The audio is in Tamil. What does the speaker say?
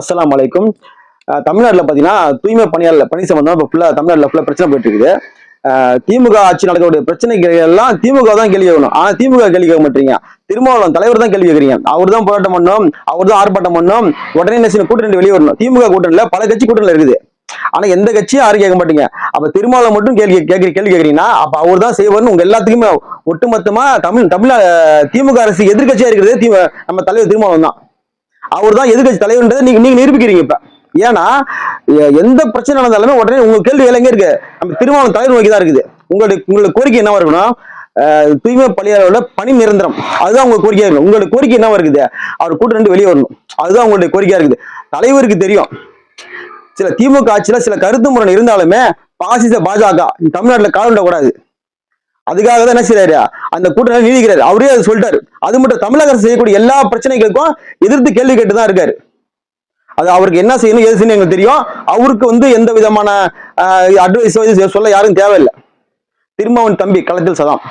அஸ்லாம் அலைக்கும். தமிழ்நாட்டில் தமிழ்நாட்டுல பாத்தீங்கன்னா தூய்மை பணியாளர் பணி சம்பந்தமா இப்போ ஃபுல்லா தமிழ்நாட்டுல ஃபுல்லாக பிரச்சனை போயிட்டு இருக்குது திமுக ஆட்சி நடக்கக்கூடிய பிரச்சனைகள் எல்லாம் திமுக தான் கேள்வி கேட்கணும். ஆனால் திமுக கேள்வி கேட்க மாட்டீங்க. திருமாவளவன் தலைவர் தான் கேள்வி கேட்குறீங்க. அவர் தான் போராட்டம் பண்ணோம் அவர் தான் ஆர்ப்பாட்டம் பண்ணோம் உடனே என்ன கூட்டணி வெளியே வரணும். திமுக கூட்டணியில் பல கட்சி கூட்டணியில் இருக்குது. ஆனா எந்த கட்சியும் யாரும் கேட்க மாட்டீங்க. அப்ப திருமாவளவன் மட்டும் கேள்வி கேட்கறீ கேள்வி கேட்கறீங்கன்னா அப்ப அவர் தான் செய்வார்னு உங்க எல்லாத்துக்குமே ஒட்டுமொத்தமா தமிழ் தமிழ் திமுக அரசு எதிர்க்கட்சியா இருக்கிறது திமு நம்ம தலைவர் திருமாவளவன் தான். அவர் தான் எதிர்கட்சி தலைவர்ன்றதை நீங்க நீங்க நிரூபிக்கிறீங்க இப்ப. ஏன்னா எந்த பிரச்சனை நடந்தாலுமே உடனே உங்க கேள்வி எல்லாம் எங்க இருக்கு. நம்ம திருமாவளம் தலைவர் நோக்கி தான் இருக்குது. உங்களுடைய உங்களுடைய கோரிக்கை என்னவா இருக்கணும்? தூய்மை பணியாளர்களோட பணி நிரந்தரம். அதுதான் உங்க கோரிக்கையா இருக்கு உங்களுடைய கோரிக்கை என்னவா இருக்குது? அவர் கூட்டு ரெண்டு வெளியே வரணும். அதுதான் உங்களுடைய கோரிக்கையா இருக்குது. தலைவருக்கு தெரியும். சில திமுக ஆட்சியில சில கருத்து முரண் இருந்தாலுமே பாசிச பாஜக. தமிழ்நாட்டுல காலம் கூடாது அதுக்காக தான் என்ன செய்யறாரு அந்த கூட்டணி நீதிக்கிறாரு அவரே அதை சொல்லிட்டாரு. அது மட்டும் தமிழக அரசு செய்யக்கூடிய எல்லா பிரச்சனைகளுக்கும் எதிர்த்து கேள்வி கேட்டு தான் இருக்காரு. அது அவருக்கு என்ன செய்யணும் எது செய்யணும் எங்களுக்கு தெரியும். அவருக்கு வந்து எந்த விதமான அட்வைஸோ இது சொல்ல யாரும் தேவையில்லை. திருமாவன் தம்பி களத்தில் சதாம்.